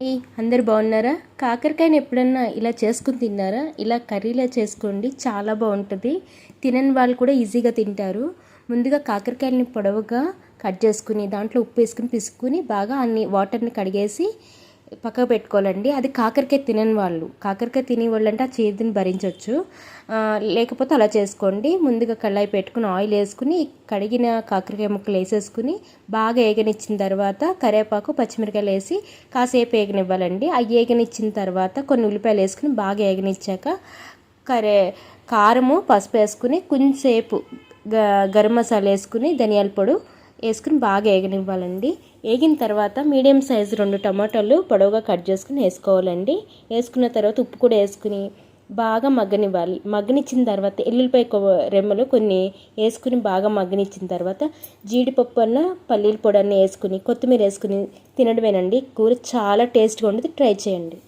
అందరు బాగున్నారా? కాకరకాయని ఎప్పుడన్నా ఇలా చేసుకుని తిన్నారా? ఇలా కర్రీలా చేసుకోండి చాలా బాగుంటుంది. తినని వాళ్ళు కూడా ఈజీగా తింటారు. ముందుగా కాకరకాయలని పొడవుగా కట్ చేసుకుని దాంట్లో ఉప్పు వేసుకుని పిసుకుని బాగా అన్ని వాటర్ని కడిగేసి పక్కకు పెట్టుకోవాలండి. అది కాకరకాయ తినని వాళ్ళు. కాకరకాయ తినే వాళ్ళంటే ఆ చేతిని భరించవచ్చు లేకపోతే అలా చేసుకోండి. ముందుగా కళాయి పెట్టుకుని ఆయిల్ వేసుకుని కడిగిన కాకరకాయ ముక్కలు వేసేసుకుని బాగా ఏగనిచ్చిన తర్వాత కరివేపాకు పచ్చిమిరకాయలు వేసి కాసేపు ఏగనివ్వాలండి. ఆ ఏగనిచ్చిన తర్వాత కొన్ని ఉల్లిపాయలు వేసుకుని బాగా ఏగనిచ్చాక కరే కారము పసుపు వేసుకుని కొంచెంసేపు గరం మసాలా వేసుకుని ధనియాల పొడి వేసుకుని బాగా ఏగనివ్వాలండి. వేగిన తర్వాత మీడియం సైజు రెండు టమాటాలు పొడవుగా కట్ చేసుకుని వేసుకోవాలండి. వేసుకున్న తర్వాత ఉప్పు కూడా వేసుకుని బాగా మగ్గనివ్వాలి. మగ్గనిచ్చిన తర్వాత ఎల్లుల్లిపాయ రెమ్మలు కొన్ని వేసుకుని బాగా మగ్గనిచ్చిన తర్వాత జీడిపప్పు అన్న పల్లీల పొడి అన్న వేసుకుని కొత్తిమీర వేసుకుని తినడమేనండి. కూర చాలా టేస్ట్గా ఉంటుంది ట్రై చేయండి.